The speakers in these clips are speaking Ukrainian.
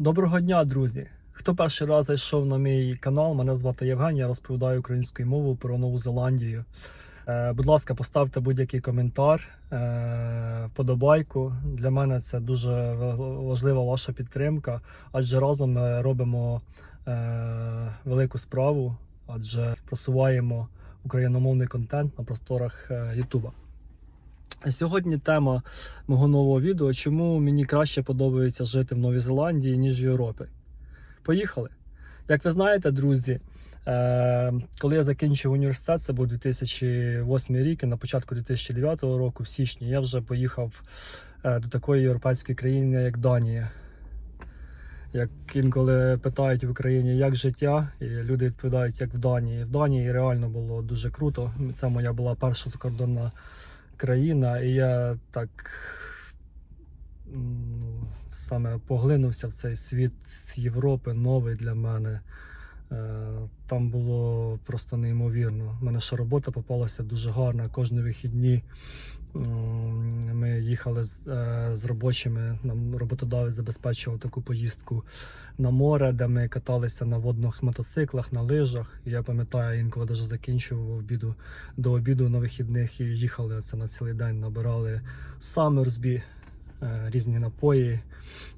Доброго дня, друзі! Хто перший раз зайшов на мій канал, мене звати Євген, я розповідаю українською мовою про Нову Зеландію. Е, будь ласка, поставте будь-який коментар, е, вподобайку. Для мене це дуже важлива ваша підтримка, адже разом ми робимо е, велику справу, адже просуваємо україномовний контент на просторах е, Ютуба. Сьогодні тема мого нового відео, чому мені краще подобається жити в Новій Зеландії, ніж в Європі. Поїхали. Як ви знаєте, друзі, е, коли я закінчив університет, це був 2008 рік, і на початку 2009 року, в січні, я вже поїхав е, до такої європейської країни, як Данія. Як інколи питають в Україні, як життя, і люди відповідають, як в Данії. В Данії реально було дуже круто. Це моя була перша закордонна країна, і я так саме поглинувся в цей світ Європи, новий для мене. Е, Там було просто неймовірно. У мене ще робота попалася дуже гарна. Кожні вихідні ми їхали з, е, з робочими. Нам роботодавець забезпечував таку поїздку на море, де ми каталися на водних мотоциклах, на лижах. Я пам'ятаю, інколи навіть закінчував обіду до обіду на вихідних і їхали це на цілий день. Набирали Саммерсбі, е, різні напої,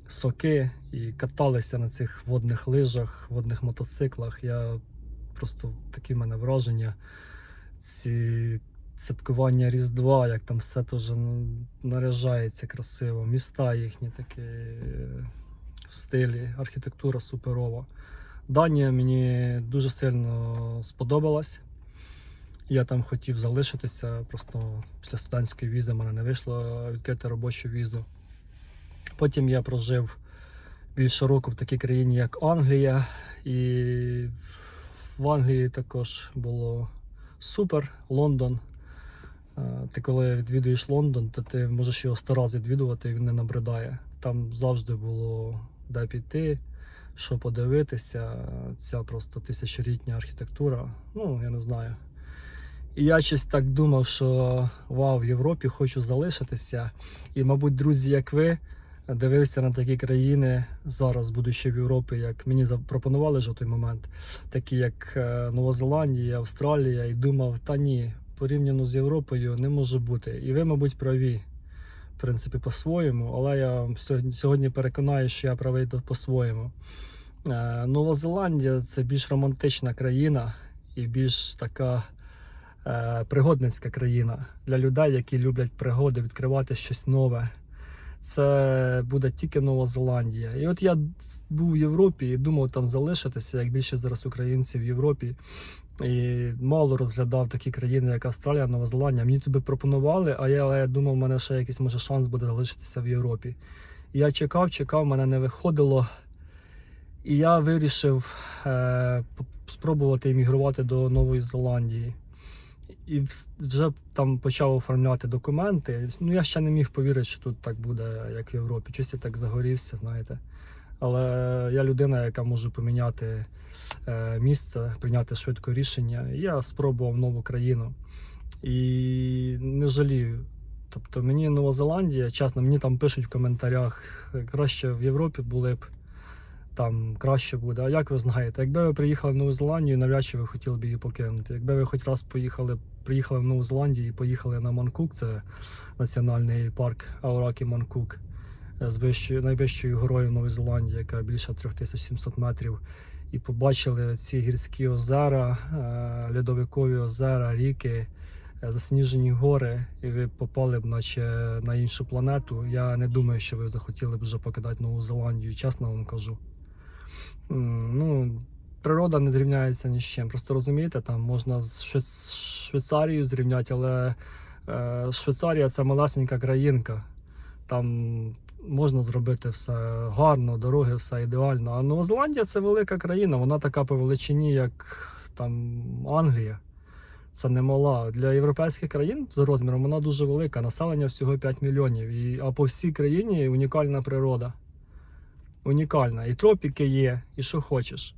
соки і каталися на цих водних лижах, водних мотоциклах. Я просто такі в мене враження. Ці святкування Різдва, як там все теж наряжається красиво. Міста їхні такі е, в стилі, архітектура суперова. Данія мені дуже сильно сподобалась. Я там хотів залишитися, просто після студентської візи в мене не вийшло відкрити робочу візу. Потім я прожив більше року в такій країні, як Англія, і в Англії також було супер. Лондон. Е, Ти коли відвідуєш Лондон, то ти можеш його сто разів відвідувати і він не набридає. Там завжди було де піти, що подивитися. Ця просто тисячолітня архітектура. Ну, я не знаю. І я щось так думав, що вау, в Європі хочу залишитися. І, мабуть, друзі, як ви, дивився на такі країни зараз, будучи в Європі, як мені запропонували вже в той момент, такі як е, Нова Зеландія, Австралія, і думав, та ні, порівняно з Європою не може бути. І ви, мабуть, праві, в принципі, по-своєму, але я сьогодні, переконаю, що я правий по-своєму. Е, Нова Зеландія це більш романтична країна і більш така пригодницька країна для людей, які люблять пригоди, відкривати щось нове. Це буде тільки Нова Зеландія. І от я був в Європі і думав там залишитися, як більше зараз українців в Європі. І мало розглядав такі країни, як Австралія, Нова Зеландія. Мені тобі пропонували, а я, але я думав, у мене ще якийсь може шанс буде залишитися в Європі. Я чекав, чекав, мене не виходило. І я вирішив е, спробувати іммігрувати до Нової Зеландії. І вже там почав оформляти документи. Ну, я ще не міг повірити, що тут так буде, як в Європі. Щось я так загорівся, знаєте. Але я людина, яка може поміняти е, місце, прийняти швидко рішення. Я спробував нову країну і не жалію. Тобто мені Нова Зеландія, чесно, мені там пишуть в коментарях, краще в Європі були б там краще буде. А як ви знаєте, якби ви приїхали в Нову Зеландію, навряд чи ви хотіли б її покинути. Якби ви хоч раз поїхали, приїхали в Нову Зеландію і поїхали на Манкук, це національний парк Ауракі Манкук е, з вищою, найвищою горою в Новій Зеландії, яка більше 3700 метрів. І побачили ці гірські озера, е, льодовикові озера, ріки, е, засніжені гори, і ви попали б наче на іншу планету. Я не думаю, що ви захотіли б вже покидати Нову Зеландію, чесно вам кажу. Ну, природа не зрівняється ні з чим. Просто розумієте, там можна з Швейц- Швейцарією зрівняти, але е, Швейцарія це малесенька країнка. Там можна зробити все гарно, дороги, все ідеально. А Нова Зеландія це велика країна, вона така по величині, як там Англія. Це не мала. Для європейських країн за розміром вона дуже велика. Населення всього 5 мільйонів. І, а по всій країні унікальна природа. Унікальна. І тропіки є, і що хочеш.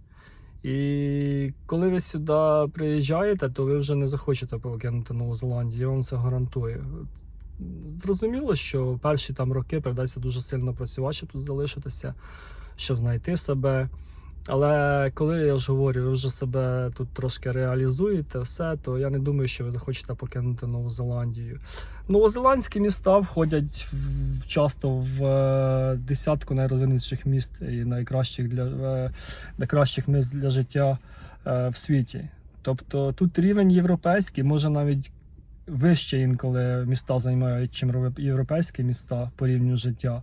І коли ви сюди приїжджаєте, то ви вже не захочете покинути Нову Зеландію, я вам це гарантую. Зрозуміло, що перші там роки придеться дуже сильно працювати, щоб тут залишитися. щоб знайти себе. Але коли я ж говорю, ви вже себе тут трошки реалізуєте, все, то я не думаю, що ви захочете покинути Нову Зеландію. Новозеландські міста входять часто в е, десятку найрозвинутіших міст і найкращих для, е, найкращих міст для життя е, в світі. Тобто тут рівень європейський, може навіть вище інколи міста займають, чим євро- європейські міста по рівню життя.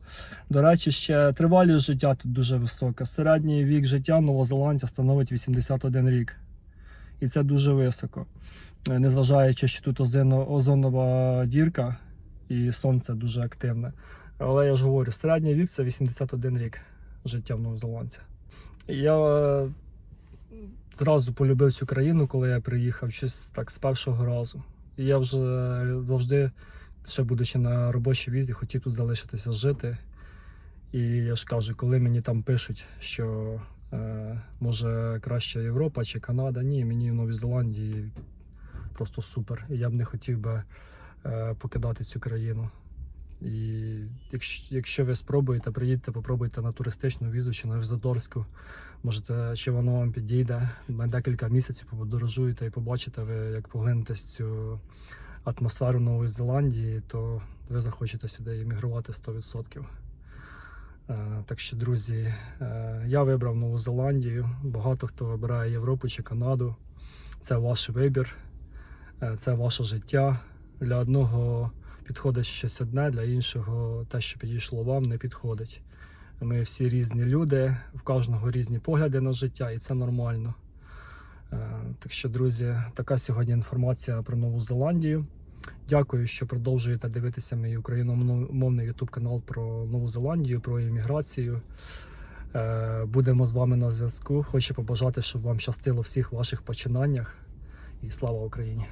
До речі, ще тривалість життя тут дуже висока. Середній вік життя новозеландця становить 81 рік. І це дуже високо. Е, Незважаючи, що тут озонова дірка і сонце дуже активне. Але я ж говорю, середній вік це 81 рік життя в новозеландця. Я е, зразу полюбив цю країну, коли я приїхав, щось так з першого разу. І я вже завжди, ще будучи на робочій візі, хотів тут залишитися жити. І я ж кажу, коли мені там пишуть, що е, може краще Європа чи Канада, ні, мені в Новій Зеландії просто супер. І я б не хотів би е, покидати цю країну. І якщо, якщо ви спробуєте, приїдьте, попробуйте на туристичну візу чи на візиторську, можете, чи воно вам підійде на декілька місяців, подорожуєте і побачите, ви як поглинетесь цю атмосферу Нової Зеландії, то ви захочете сюди іммігрувати 100%. Е, Так що, друзі, е, я вибрав Нову Зеландію. Багато хто вибирає Європу чи Канаду. Це ваш вибір, е, це ваше життя. Для одного підходить щось одне, для іншого те, що підійшло вам, не підходить. Ми всі різні люди, в кожного різні погляди на життя, і це нормально. Е, Так що, друзі, така сьогодні інформація про Нову Зеландію. Дякую, що продовжуєте дивитися мій україномовний YouTube канал про Нову Зеландію, про імміграцію. Е, Будемо з вами на зв'язку. Хочу побажати, щоб вам щастило всіх ваших починаннях. І слава Україні!